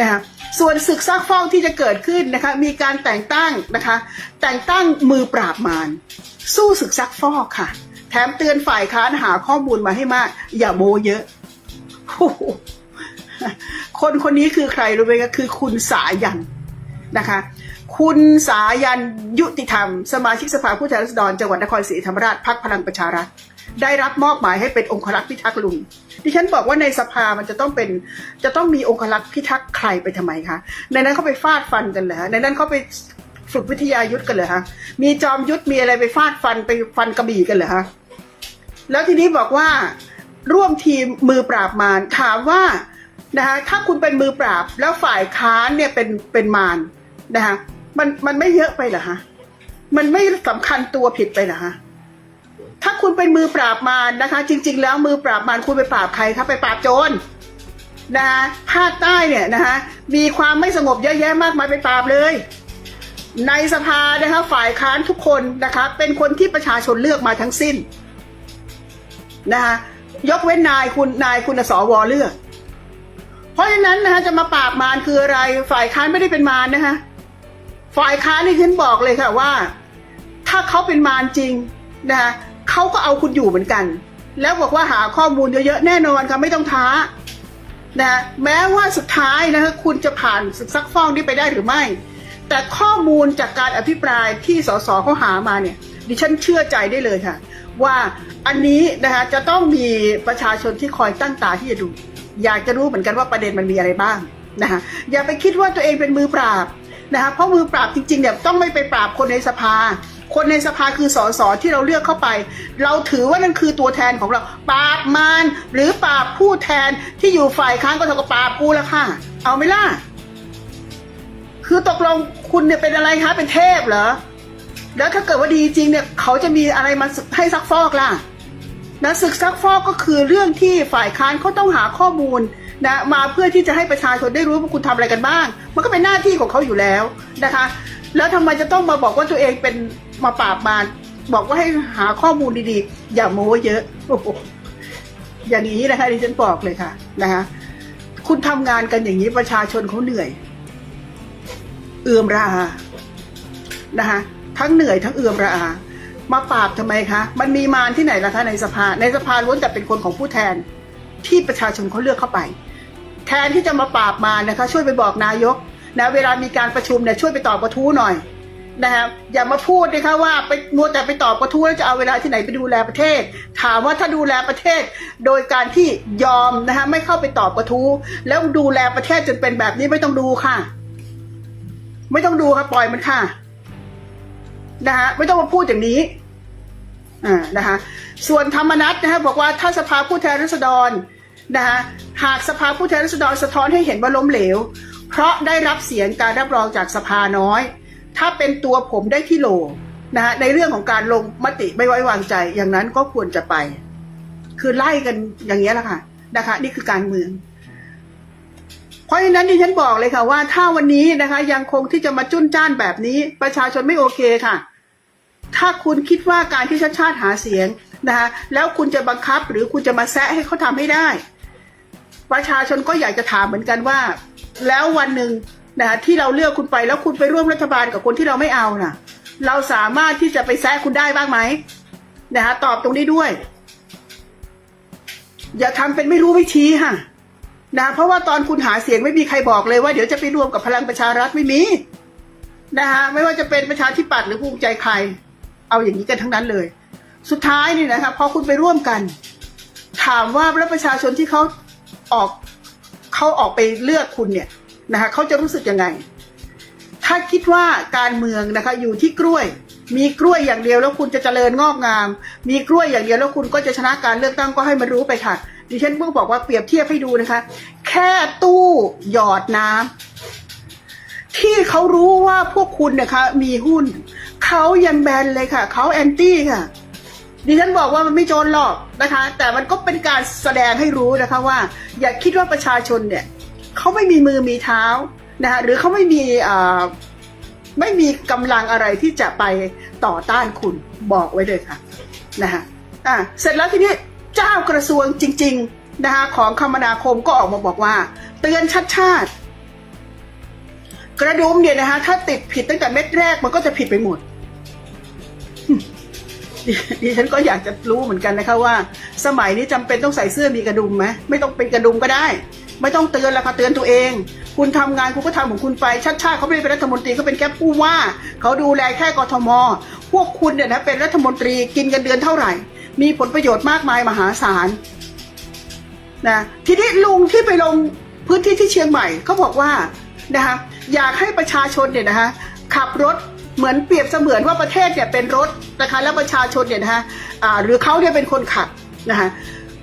นะคะส่วนศึกซักฟอกที่จะเกิดขึ้นนะคะมีการแต่งตั้งนะคะแต่งตั้งมือปราบมารสู้ศึกซักฟอกค่ะ แถมเตือนฝ่ายค้านหาข้อมูลมาให้มาก อย่าโมเยอะ คนคนนี้คือใครรู้ไหมก็คือคุณสายัน นะคะ คุณสายันยุติธรรม สมาชิกสภาผู้แทนราษฎรจังหวัดนครศรีธรรมราชพักพลังประชารัฐได้รับมอบหมายให้เป็นองครักษ์พิทักษ์ลุง ดิฉันบอกว่าในสภามันจะต้องเป็นจะต้องมีองครักษ์พิทักษ์ใครไปทำไมคะ ในนั้นเขาไปฟาดฟันกันเหรอในนั้นเขาไปฝึกวิทยายุทธกันเหรอฮะมีจอมยุทธมีอะไรไปฟาดฟันไปฟันกระบี่กันเหรอฮะแล้วทีนี้บอกว่าร่วมทีมมือปราบมารถามว่านะคะถ้าคุณเป็นมือปราบแล้วฝ่ายค้านเนี่ยเป็นเป็นมาร นะคะมันมันไม่เยอะไปเหรอฮะมันไม่สำคัญตัวผิดไปเหรอฮะถ้าคุณเป็นมือปราบมารนะคะ จริง ๆ แล้วมือปราบมารคุณไปปราบใครครับไปปราบโจรนะคะภาคใต้เนี่ยนะคะมีความไม่สงบเยอะแยะมากมายไปปราบเลย ในสภานะคะฝ่ายค้านทุกคนนะคะเป็นคนที่ประชาชนเลือกมาทั้งสิ้นนะคะยกเว้นนายคุณนายคุณสวเลือก เพราะฉะนั้นนะคะจะมาปราบมารคืออะไรฝ่ายค้านไม่ได้เป็นมารนะคะ ฝ่ายค้านนี่ขึ้นบอกเลยค่ะว่า ถ้าเขาเป็นมารจริงนะคะเขาก็เอาคุณอยู่เหมือนกัน แล้วบอกว่าหาข้อมูลเยอะๆแน่นอนค่ะไม่ต้องท้านะแม้ว่าสุดท้ายนะคะคุณจะผ่านศึกซักฟอกนี้ไปได้หรือไม่ แต่ข้อมูลจากการอภิปรายที่สสเขาหามาเนี่ย ดิฉันเชื่อใจได้เลยค่ะ ว่าอันนี้นะคะจะต้องมีประชาชนที่คอยตั้งตาที่จะดู อยากจะรู้เหมือนกันว่าประเด็นมันมีอะไรบ้างนะคะอย่าไปคิดว่าตัวเองเป็นมือปราบ นะคะเพราะมือปราบจริงๆเนี่ยต้องไม่ไปปราบคนในสภา คนในสภาคือสสที่เราเลือกเข้าไป เราถือว่านั่นคือตัวแทนของเราปราบมารหรือปราบผู้แทนที่อยู่ฝ่ายค้านก็เท่ากับปราบกูแล้วค่ะ เอาไหมล่ะคือตกลงคุณเนี่ยเป็นอะไรคะเป็นเทพเหรอแล้วถ้าเกิดว่าดีจริงเนี่ยเขาจะมีอะไรมาให้ซักฟอกล่ะนะศึกซักฟอกก็คือเรื่องที่ฝ่ายค้านเขาต้องหาข้อมูล นะมาเพื่อที่จะให้ประชาชนได้รู้ว่าคุณทำอะไรกันบ้าง มันก็เป็นหน้าที่ของเขาอยู่แล้วนะคะ แล้วทำไมจะต้องมาบอกว่าตัวเองเป็นมาปราบมารบอกว่าให้หาข้อมูลดีๆ อย่าโม้เยอะโอ้โหอย่างนี้นะคะดิฉันบอกเลยค่ะนะคะคุณทำงานกันอย่างนี้ประชาชนเขาเหนื่อย เอื่อมระอานะคะทั้งเหนื่อยทั้งเอื่อมระอา มาปราบทำไมคะ มันมีมารที่ไหนล่ะคะในสภา ในสภาล้วนแต่เป็นคนของผู้แทนที่ประชาชนเขาเลือกเข้าไป ทนที่จะมาปราบมารนะคะ ช่วยไปบอกนายกนะเวลามีการประชุมเนี่ยช่วยไปตอบกระทู้หน่อยนะครับอย่ามาพูดนะคะว่าไปมัวแต่ไปตอบกระทู้แล้วจะเอาเวลาที่ไหนไปดูแลประเทศ ถามว่าถ้าดูแลประเทศ โดยการที่ยอมนะคะไม่เข้าไปตอบกระทู้ แล้วดูแลประเทศจนเป็นแบบนี้ไม่ต้องดูค่ะ ไม่ต้องดูค่ะปล่อยมันค่ะนะคะไม่ต้องมาพูดอย่างนี้อ่านะคะส่วนธรรมนัตนะคะบอกว่าถ้าสภาผู้แทนราษฎร นะคะหากสภาผู้แทนราษฎรสะท้อนให้เห็นว่าล้มเหลว เพราะได้รับเสียงการรับรองจากสภาน้อย ถ้าเป็นตัวผมได้ที่โหลนะคะในเรื่องของการลงมติไม่ไว้วางใจ อย่างนั้นก็ควรจะไป คือไล่กันอย่างนี้แหละค่ะนะคะ นี่คือการเมือง เพราะฉะนั้นดิฉันบอกเลยค่ะ ว่าถ้าวันนี้นะคะ ยังคงที่จะมาจุ้นจ้านแบบนี้ ประชาชนไม่โอเคค่ะ ถ้าคุณคิดว่าการที่ชาติชาติหาเสียงนะคะแล้วคุณจะบังคับหรือคุณจะมาแซะให้เขาทำให้ได้ ประชาชนก็อยากจะถามเหมือนกันว่า แล้ววันหนึ่งนะคะที่เราเลือกคุณไปแล้วคุณไปร่วมรัฐบาลกับคนที่เราไม่เอาน่ะ เราสามารถที่จะไปแซะคุณได้บ้างไหมนะคะตอบตรงนี้ด้วย อย่าทำเป็นไม่รู้ไม่ชี้ค่ะนะเพราะว่าตอนคุณหาเสียงไม่มีใครบอกเลยว่าเดี๋ยวจะไปรวมกับพลังประชารัฐไม่มีนะคะไม่ว่าจะเป็นประชาธิปัตย์หรือภูมิใจใคร เอาอย่างนี้กันทั้งนั้นเลย สุดท้ายนี่นะคะพอคุณไปร่วมกัน ถามว่าแล้วประชาชนที่เขา ออกเขาออกไปเลือกคุณเนี่ยนะคะเขาจะรู้สึกยังไง ถ้าคิดว่าการเมืองนะคะอยู่ที่กล้วย มีกล้วยอย่างเดียวแล้วคุณจะเจริญงอกงาม มีกล้วยอย่างเดียวแล้วคุณก็จะชนะการเลือกตั้งก็ให้มันรู้ไปค่ะ ดิฉันเพิ่งบอกว่าเปรียบเทียบให้ดูนะคะ แค่ตู้หยอดน้ำที่เขารู้ว่าพวกคุณนะคะมีหุ้นเขายังแบนเลยค่ะเขาแอนตี้ค่ะ ดิฉันบอกว่ามันไม่โจรหรอกนะคะ แต่มันก็เป็นการแสดงให้รู้นะคะว่า อย่าคิดว่าประชาชนเนี่ยเขาไม่มีมือมีเท้านะคะหรือเขาไม่มีไม่มีกำลังอะไรที่จะไปต่อต้านคุณบอกไว้เลยค่ะนะคะอะเสร็จแล้วทีนี้เจ้ากระทรวงจริง ๆนะคะของคมนาคมก็ออกมาบอกว่า เตือนชัดชาติ กระดุมเนี่ยนะคะถ้าติดผิดตั้งแต่เม็ดแรกมันก็จะผิดไปหมด ดิฉันก็อยากจะรู้เหมือนกันนะคะว่า สมัยนี้จำเป็นต้องใส่เสื้อมีกระดุมไหมไม่ต้องเป็นกระดุมก็ได้ ไม่ต้องเตือนแล้วค่ะเตือนตัวเอง คุณทำงานคุณก็ทำของคุณไปชาติชาติเขาไม่ได้เป็นรัฐมนตรีเขาเป็นแค่ผู้ว่าเขาดูแลแค่กทม พวกคุณเนี่ยนะเป็นรัฐมนตรีกินกันเดือนเท่าไหร่ มีผลประโยชน์มากมายมหาศาลนะทีนี้ลุงที่ไปลงพื้นที่ที่เชียงใหม่เขาบอกว่านะคะอยากให้ประชาชนเนี่ยนะคะขับรถ เหมือนเปรียบเสมือนว่าประเทศเนี่ยเป็นรถนะคะแล้วประชาชนเนี่ยนะคะอ่าหรือเขาเนี่ยเป็นคนขับนะคะ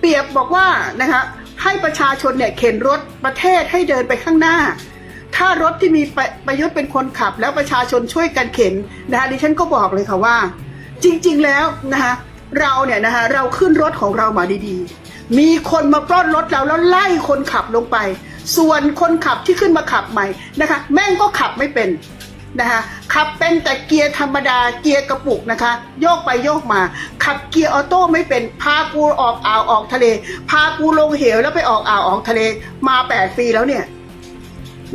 เปรียบบอกว่านะคะให้ประชาชนเนี่ยเข็นรถประเทศให้เดินไปข้างหน้า ถ้ารถที่มีประประยุทธ์เป็นคนขับ แล้วประชาชนช่วยกันเข็นนะคะดิฉันก็บอกเลยค่ะว่า จริงๆแล้วนะคะเราเนี่ยนะคะเราขึ้นรถของเรามาดีๆ มีคนมาปล้นรถเราแล้วไล่คนขับลงไป ส่วนคนขับที่ขึ้นมาขับใหม่นะคะ แม่งก็ขับไม่เป็นนะคะ ขับเป็นแต่เกียร์ธรรมดาเกียร์กระปุกนะคะ โยกไปโยกมา ขับเกียร์ออโต้ไม่เป็นพากูออกอ่าวออกทะเล พากูลงเหวแล้วไปออกอ่าวออกทะเลมาแปดปีแล้วเนี่ย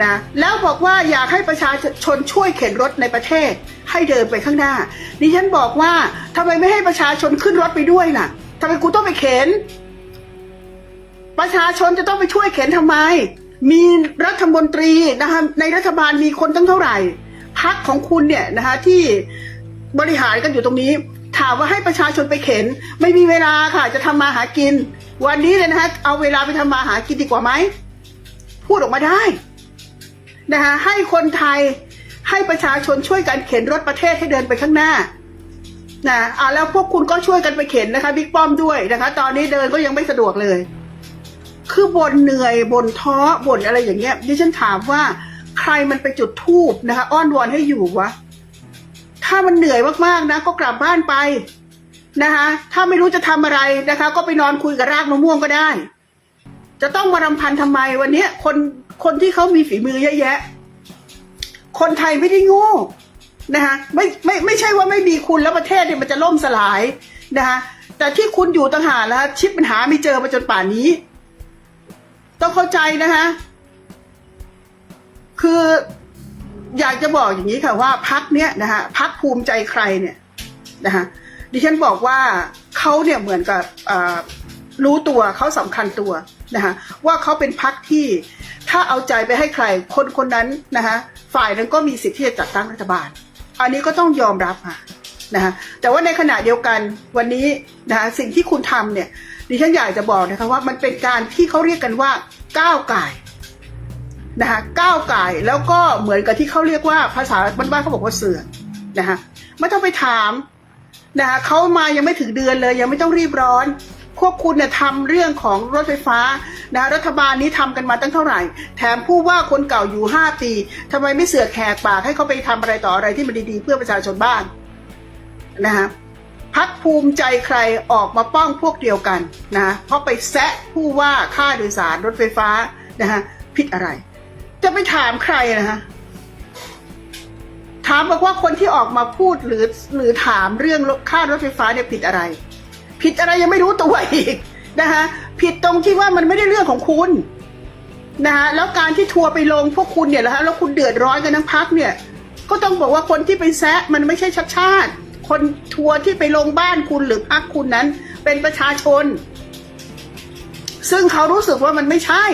นะแล้วบอกว่าอยากให้ประชาชนช่วยเข็นรถในประเทศ ให้เดินไปข้างหน้าดิฉันบอกว่าทำไมไม่ให้ประชาชนขึ้นรถไปด้วยล่ะทำไมกูต้องไปเข็น ประชาชนจะต้องไปช่วยเข็นทำไม มีรัฐมนตรีนะคะในรัฐบาลมีคนตั้งเท่าไหร่ พักของคุณเนี่ยนะคะที่บริหารกันอยู่ตรงนี้ ถามว่าให้ประชาชนไปเข็น ไม่มีเวลาค่ะ จะทำมาหากิน วันนี้เลยนะคะเอาเวลาไปทำมาหากินดีกว่าไหมพูดออกมาได้นะคะให้คนไทยให้ประชาชนช่วยกันเข็นรถประเทศให้เดินไปข้างหน้านะอ่าแล้วพวกคุณก็ช่วยกันไปเข็นนะคะบิ๊กป้อมด้วยนะคะ ตอนนี้เดินก็ยังไม่สะดวกเลย คือบ่นเหนื่อยบ่นท้อบ่นอะไรอย่างเงี้ยดิฉันถามว่า ใครมันไปจุดทูบนะคะ อ้อนวอนให้อยู่วะ ถ้ามันเหนื่อยมากๆนะ ก็กลับบ้านไปนะคะ ถ้าไม่รู้จะทำอะไรนะคะ ก็ไปนอนคุยกับรากมะม่วงก็ได้ จะต้องมารำพันทำไมวันนี้คนคนที่เขามีฝีมือเยอะแยะ คนไทยไม่ได้โง่นะคะไม่ไม่ไม่ใช่ว่าไม่มีคุณแล้วประเทศเนี่ยมันจะล่มสลายนะคะแต่ที่คุณอยู่ต่างหากแล้วชิปปัญหาไม่เจอมาจนป่านนี้ ต้องเข้าใจนะคะ คืออยากจะบอกอย่างนี้ค่ะว่าพักเนี้ยนะคะพักภูมิใจใครเนี่ยนะคะดิฉันบอกว่าเขาเนี่ยเหมือนกับรู้ตัวเขาสำคัญตัวนะคะว่าเขาเป็นพักที่ถ้าเอาใจไปให้ใครคนคนนั้นนะคะฝ่ายนั้นก็มีสิทธิ์ที่จะจัดตั้งรัฐบาล อันนี้ก็ต้องยอมรับค่ะนะคะแต่ว่าในขณะเดียวกันวันนี้นะคะสิ่งที่คุณทำเนี่ยดิฉันอยากจะบอกนะคะว่ามันเป็นการที่เขาเรียกกันว่าก้าวไก่ นะคะก้าวไก่แล้วก็เหมือนกับที่เขาเรียกว่าภาษาบ้านๆเขาบอกว่าเสือกนะคะไม่ต้องไปถามนะคะเขามายังไม่ถึงเดือนเลย ยังไม่ต้องรีบร้อน พวกคุณเนี่ยทำเรื่องของรถไฟฟ้านะรัฐบาลนี้ทำกันมาตั้งเท่าไหร่ แถมผู้ว่าคนเก่าอยู่ห้าปีทำไมไม่เสือกแขกปากให้เขาไปทำอะไรต่ออะไรที่มันดีๆ เพื่อประชาชนบ้างนะคะพักภูมิใจใครออกมาป้องพวกเดียวกันนะเพราะไปแซะผู้ว่าค่าโดยสารรถไฟฟ้านะคะผิดอะไร จะไปถามใครนะคะถามบอกว่าคนที่ออกมาพูดหรือหรือถามเรื่องค่ารถไฟฟ้าเนี่ยผิดอะไร ผิดอะไรยังไม่รู้ตัวอีกนะคะผิดตรงที่ว่ามันไม่ได้เรื่องของคุณนะคะแล้วการที่ทัวร์ไปลงพวกคุณเนี่ยนะคะแล้วคุณเดือดร้อนกันทั้งพักเนี่ย ก็ต้องบอกว่าคนที่ไปแซะมันไม่ใช่ชัดชาติ คนทัวร์ที่ไปลงบ้านคุณหรือพักคุณนั้น เป็นประชาชน ซึ่งเขารู้สึกว่ามันไม่ใช่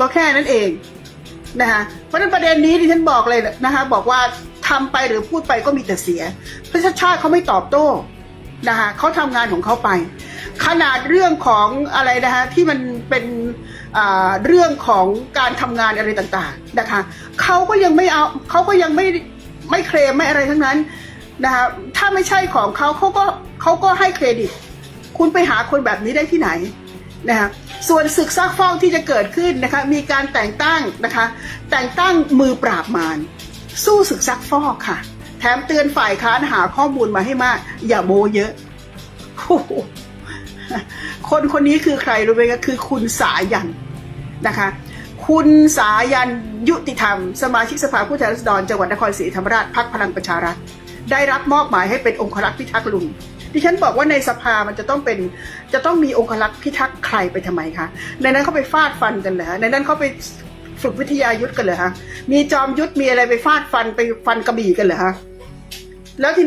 ก็แค่นั้นเอง นะคะเพราะฉะนั้นประเด็นนี้ที่ฉันบอกเลยนะคะบอกว่าทำไปหรือพูดไปก็มีแต่เสียเพราะชาติชาติเขาไม่ตอบโต้นะคะเขาทำงานของเขาไป ขนาดเรื่องของอะไรนะคะที่มันเป็นเรื่องของการทำงานอะไรต่างๆนะคะเขาก็ยังไม่เอาเขาก็ยังไม่ไม่เคลมไม่อะไรทั้งนั้นนะคะถ้าไม่ใช่ของเขาเขาก็เขาก็ให้เครดิต คุณไปหาคนแบบนี้ได้ที่ไหน นะคะส่วนศึกซักฟอกที่จะเกิดขึ้นนะคะมีการแต่งตั้งนะคะแต่งตั้งมือปราบมารสู้ศึกซักฟอกค่ะ แถมเตือนฝ่ายค้านหาข้อมูลมาให้มาก อย่าโมเยอะคนคนนี้คือใครรู้ไหมคะคือคุณสายันนะคะ คุณสายันยุติธรรม สมาชิกสภาผู้แทนราษฎรจังหวัดนครศรีธรรมราชพักพลังประชารัฐ ได้รับมอบหมายให้เป็นองครักษ์พิทักษ์ลุง ดิฉันบอกว่าในสภามันจะต้องเป็นจะต้องมีองครักษ์พิทักษ์ใครไปทำไมคะในนั้นเขาไปฟาดฟันกันเหรอในนั้นเขาไปฝึกวิทยายุทธกันเหรอฮะมีจอมยุทธมีอะไรไปฟาดฟันไปฟันกระบี่กันเหรอฮะแล้วที